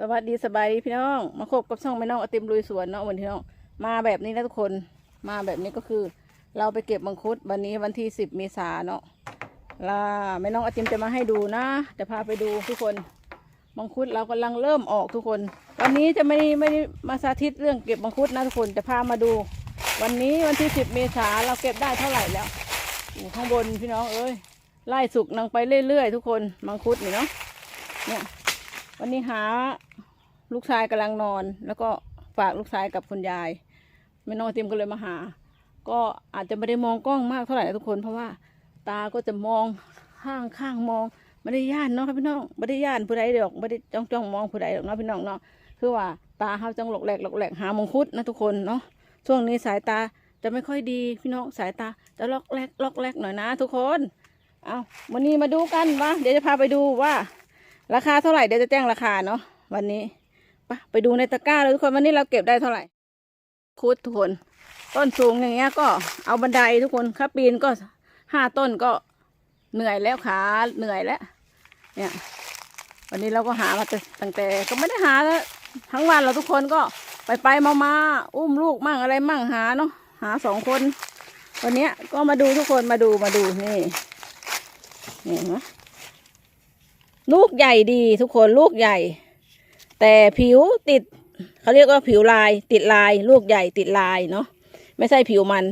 สวัสดีสบายดีพี่น้อง มาคบกับช่องแม่น้องอติมลุยสวนเนาะวันที่น้องมาแบบนี้นะทุกคนมาแบบนี้ก็คือ เราไปเก็บมังคุดวันนี้วันที่สิบเมษาเนาะลาแม่น้องอติมจะมาให้ดูนะจะพาไปดูทุกคนมังคุดเรากำลังเริ่มออกทุกคน วันนี้จะไม่ไม่ได้มาสาธิตเรื่องเก็บมังคุดนะทุกคนจะพามาดู วันนี้วันที่สิบเมษาเราเก็บได้เท่าไหร่แล้วอยู่ข้างบนพี่น้องเอ้ยไล่สุกนังไปเรื่อยๆทุกคนมังคุดนี่เนาะเนี่ย วันนี้หาลูกชายกำลังนอน แล้วก็ฝากลูกชายกับคุณยายแม่น้องเตรียมก็เลยมาหา ก็อาจจะไม่ได้มองกล้องมากเท่าไหร่นะทุกคน เพราะว่าตาก็จะมองข้างข้างมองไม่ได้ย่านเนาะครับพี่น้องไม่ได้ย่านผู้ใดดอกไม่ได้จ้องจ้องมองผู้ใดดอกเนาะพี่น้องเนาะคือว่าตาเขาจังหลอกแหลกหลอกแหลกหามงคุดนะทุกคนเนาะช่วงนี้สายตาจะไม่ค่อยดีพี่น้องสายตาจะลอกแหลกลอกแหลกหน่อยนะ ทุกคน เอาวันนี้มาดูกันว่าเดี๋ยวจะพาไปดูว่า ราคาเท่าไหร่เดี๋ยวจะแจ้งราคาเนาะวันนี้ไปไปดูในตะกร้าเลยทุกคนวันนี้เราเก็บได้เท่าไหร่คุดทุกคน ต้นสูงอย่างเงี้ยก็เอาบันไดทุกคนครับปีนก็ห้าต้นก็เหนื่อยแล้วขาเหนื่อยแล้ว เนี่ย วันนี้เราก็หามาแต่ตั้งแต่ก็ไม่ได้หาแล้วทั้งวันเราทุกคนก็ไปไปมามาอุ้มลูกมั่งอะไรมั่งหาเนาะหาสองคน วันเนี้ยก็มาดูทุกคนมาดูมาดูนี่นี่เห็นไหม ลูกใหญ่ดีทุกคนลูกใหญ่ แต่ผิวติดเขาเรียกว่าผิวลายติดลาย ลูกใหญ่ติดลายเนาะไม่ใช่ผิวมัน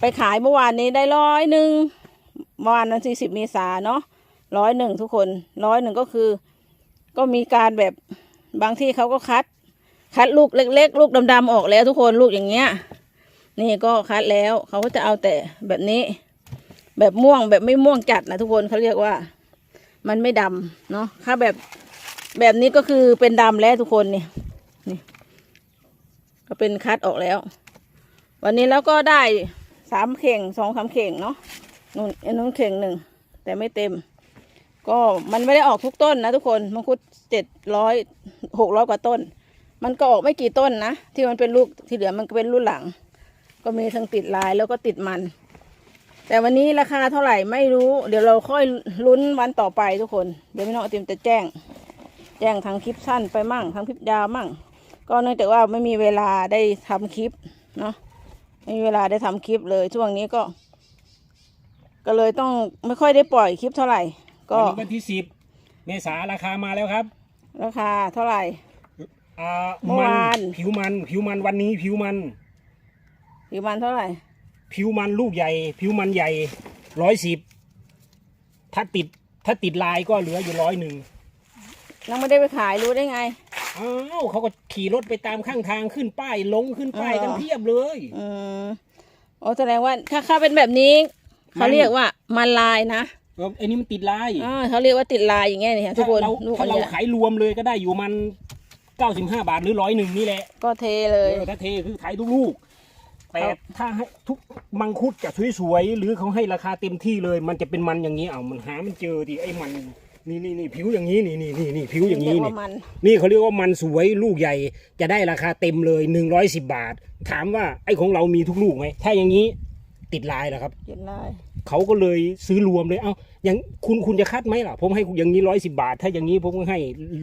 ไปขายเมื่อวานนี้ได้ร้อยหนึ่งเมื่อวานนั้นสี่สิบเมษาเนาะร้อยหนึ่งทุกคนร้อยหนึ่งก็คือ ก็มีการแบบบางที่เขาก็คัด คัดลูกเล็ก ๆ ลูกดำๆออกแล้วทุกคนลูกอย่างเงี้ย นี่ก็คัดแล้วเขาก็จะเอาแต่แบบนี้ แบบม่วงแบบไม่ม่วงจัดนะทุกคนเขาเรียกว่า มันไม่ดำเนาะถ้าแบบแบบนี้ก็คือเป็นดำแล้วทุกคนนี่นี่ก็เป็นคัดออกแล้ว วันนี้แล้วก็ได้สามเข่งสองสามเข่งเนาะนู่นอันนู้นเข่งหนึ่งแต่ไม่เต็ม ก็มันไม่ได้ออกทุกต้นนะทุกคนมังคุดเจ็ดร้อยหกร้อยกว่าต้น มันก็ออกไม่กี่ต้นนะ ที่มันเป็นลูกที่เหลือมันก็เป็นรุ่นหลัง ก็มีทั้งติดลายแล้วก็ติดมัน แต่วันนี้ราคาเท่าไหร่ไม่รู้ เดี๋ยวเราค่อยลุ้นวันต่อไปทุกคน เดี๋ยวพี่น้องไอติมจะแจ้ง แจ้งทางคลิปสั้นไปมั่งทางคลิปยาวมั่ง ก็เนื่องจากว่าไม่มีเวลาได้ทำคลิปเนาะไม่มีเวลาได้ทำคลิปเลยช่วงนี้ก็ ก็เลยต้องไม่ค่อยได้ปล่อยคลิปเท่าไหร่ ก็วันนี้วันที่สิบเมษาราคามาแล้วครับ ราคาเท่าไหร่อ่าเมื่อวานผิวมันผิวมันวันนี้ผิวมันอยู่มันเท่าไหร่ ผิวมันลูกใหญ่ ผิวมันใหญ่ร้อยสิบถ้าติดถ้าติดลายก็เหลืออยู่ร้อยหนึ่งยังไม่ได้ไปขายรู้ได้ไงอ้าวเขาก็ขี่รถไปตามข้างทางขึ้นป้ายลงขึ้นป้ายอ๋อกันเพียบเลยอืมโอ้แสดงว่าถ้าค่าเป็นแบบนี้เขาเรียกว่ามันลายนะเออไอ้นี่มันติดลายอ่าเขาเรียกว่าติดลายอย่างเงี้ยนี่ทุกคนถ้าเราลูกถ้ามันเราใหญ่ขายรวมเลยก็ได้อยู่มันเก้าสิบห้าบาทหรือร้อยหนึ่งนี่แหละ ก็เทเลยเออถ้าเทคือขายทุกลูก แต่ครับถ้าให้ทุกมังคุดจะสวยๆหรือเขาให้ราคาเต็มที่เลย มันจะเป็นมันอย่างนี้เอามันหามันเจอดิไอ้มันนี่นี่นี่ผิวอย่างนี้นี่นี่นี่นี่ผิวอย่างนี้เรีกนี่ว่ามันนี่เขาเรียกว่ามันสวยลูกใหญ่จะได้ราคาเต็มเลยหนึ่งร้อยสิบบาท ถามว่าไอ้ของเรามีทุกลูกไหมถ้าอย่างนี้ติดลายเหรอครับกินได้เขาก็เลยซื้อรวมเลยเอาอย่างคุณคุณจะคัดไหมล่ะ ผมให้อย่างนี้ร้อยสิบาท ถ้าอย่างนี้ผมก็ให้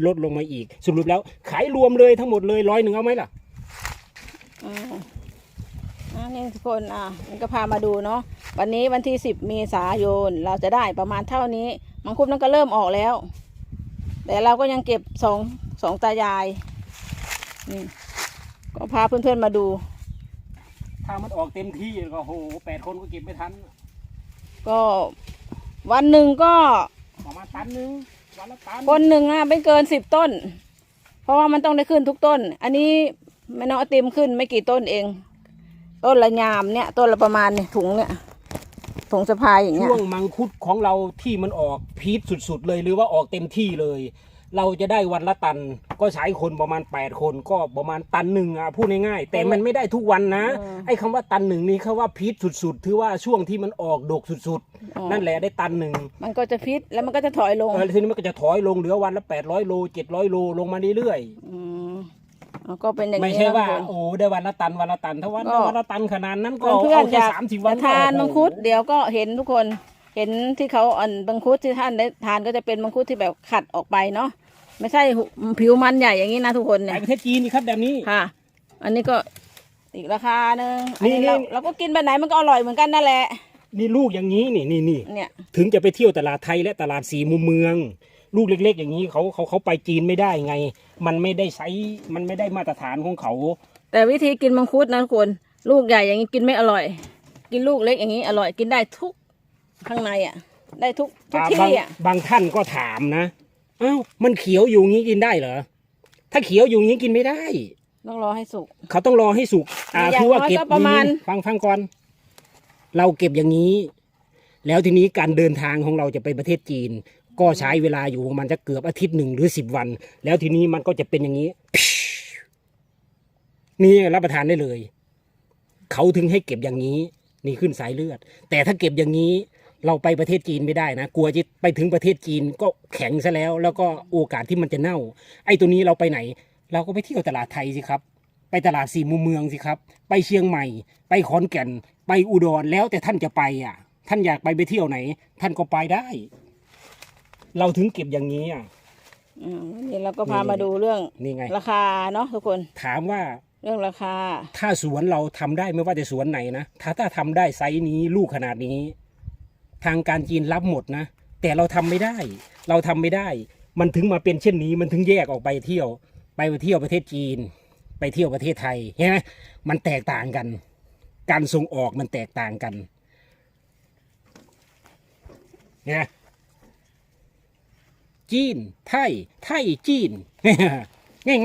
ลดลงมาอีก สรุปแล้ว ขายรวมเลยทั้งหมดเลยร้อยหนึ่งเอาไหมล่ะอ่าอ่า นี่ทุกคนอะมันก็พามาดูเนาะวันนี้วันที่สิบเมษายนเราจะได้ประมาณเท่านี้ มังคุดนั้นก็เริ่มออกแล้ว แต่เราก็ยังเก็บสองสองตายายนี่ก็พาเพื่อนๆมาดู ถ้ามันออกเต็มที่ก็โหแปดคนก็เก็บไม่ทัน ก็วันหนึ่งก็ประมาณตันหนึงวันละตันคนหนึ่งอะไม่เกินสิบต้น เพราะว่ามันต้องได้ขึ้นทุกต้น อันนี้แม่น้องไอติมขึ้นไม่กี่ต้นเอง ต้นละยามเนี่ยต้นละประมาณเนี่ยถุงเนี่ยถุงสะพายอย่างเงี้ยช่วงมังคุดของเราที่มันออกพีคสุดๆเลยหรือว่าออกเต็มที่เลย เราจะได้วันละตันก็ใช้คนประมาณ 8 คนก็ประมาณตันหนึ่งอะพูดง่ายๆแต่มันไม่ได้ทุกวันนะเออไอ้คำว่าตันหนึ่งนี่เขาว่าพีคสุดๆถือว่าช่วงที่มันออกดกสุดอ๋อๆนั่นแหละได้ตันหนึ่งมันก็จะพิษแล้วมันก็จะถอยลงเออทีนี้มันก็จะถอยลงเหลือวันละ800โล700โลลงมาเรื่อยอื มอ๋อก็เป็นอย่างๆไม่นี้ใช่นะว่าทุกคนโอ้ได้วันละตันวันละตันถ้าวันก็วันละตันขนาดนั้นก็เพื่อนเอาๆอแค่ยากสามสิบวันจะทานก็มังคุดเดี๋ยวก็เห็นทุกคนเห็นที่เขาอันมังคุดที่ท่านได้ทานก็จะเป็นมังคุดที่แบบขัดออกไปเนาะไม่ใช่หุผิวมันใหญ่อย่างนี้นะทุกคนเนี่ไปยประเทศจีนนี่ครับแบบนี้ค่ะ อันนี้ก็อีกราคาหนึ่งอันนี่นี้เรานี่เราก็กินแบบไหนมันก็อร่อยเหมือนกันนั่นแหละ นี่ลูกอย่างนี้นี่นี่นี่เนี่ยถึงจะไปเที่ยวตลาดไทยและตลาดสีมุมเมือง ลูกเล็ก ๆ อย่างนี้เขาเขาเขาไปจีนไม่ได้ไง มันไม่ได้ใช้มันไม่ได้มาตรฐานของเขา แต่วิธีกินมังคุดนะทุกคนลูกใหญ่อย่างนี้กินไม่อร่อย กินลูกเล็กอย่างนี้อร่อยกินได้ทุกข้างในอะ ได้ทุกทุกอ่าที่บางอะบางท่านก็ถามนะอ้าวมันเขียวอยู่งี้กินได้เหรอถ้าเขียวอยู่งี้กินไม่ได้ ต้องรอให้สุก เขาต้องรอให้สุกอ่าอย่างคือว่าน้อยเก็บก็ประมาณ นี้ฟังฟังก่อน เราเก็บอย่างนี้ แล้วทีนี้การเดินทางของเราจะไปประเทศจีน ก็ใช้เวลาอยู่ประมันจะเกือบอาทิตย์หนึ่งหรือสิบวัน แล้วทีนี้มันก็จะเป็นอย่างนี้ นี่รับประทานได้เลย เขาถึงให้เก็บอย่างนี้ นี่ขึ้นสายเลือด แต่ถ้าเก็บอย่างนี้ เราไปประเทศจีนไม่ได้นะกลัวจะไปถึงประเทศจีนก็แข็งซะแล้ว แล้วก็โอกาสที่มันจะเน่า ไอ้ตัวนี้เราไปไหน เราก็ไปเที่ยวตลาดไทยสิครับ ไปตลาดสี่มุมเมืองสิครับ ไปเชียงใหม่ ไปขอนแก่น ไปอุดรแล้วแต่ท่านจะไปอะ ท่านอยากไปไปเที่ยวไหน ท่านก็ไปได้ เราถึงเก็บอย่างนี้อะ อืมวันนี้เราก็พานี่ มาดูเรื่องนี่ไง ราคาเนาะทุกคนถามว่าเรื่องราคา ถ้าสวนเราทำได้ไม่ว่าจะสวนไหนนะ ถ้าถ้าทำได้ไซส์นี้ลูกขนาดนี้ ทางการจีนรับหมดนะ แต่เราทำไม่ได้ เราทำไม่ได้ มันถึงมาเป็นเช่นนี้ มันถึงแยกออกไปเที่ยว ไปเที่ยวประเทศจีน ไปเที่ยวประเทศไทยเห็นไหมมันแตกต่างกัน การส่งออกมันแตกต่างกันเนี่ย จีน ไทย ไทยจีน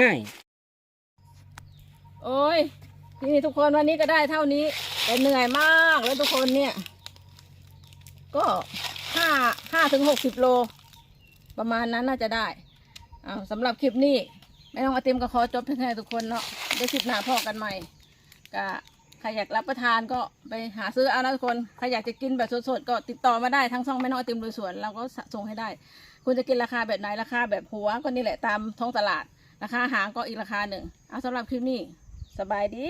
ง่ายๆโอ้ยนี่ทุกคนวันนี้ก็ได้เท่านี้แต่เหนื่อยมากแล้วทุกคนเนี่ย ก็ห้าห้าถึงหกสิบโล ประมาณนั้นน่าจะได้เอาสำหรับคลิปนี้แม่น้องอาติมก็ขอจบเพียงแค่ทุกคนเนาะเดี๋ยวคลิปหน้าพอกันใหม่ก็ใครอยากรับประทานก็ไปหาซื้อเอานะทุกคน ใครอยากจะกินแบบสดๆ ก็ติดต่อมาได้ทั้งช่องแม่น้องอติมลุยสวน เราก็ส่งให้ได้ คุณจะกินราคาแบบไหนราคาแบบหัวก็นี่แหละตามท้องตลาด ราคาหางก็อีกราคาหนึ่งเอาสำหรับคลิปนี้สบายดี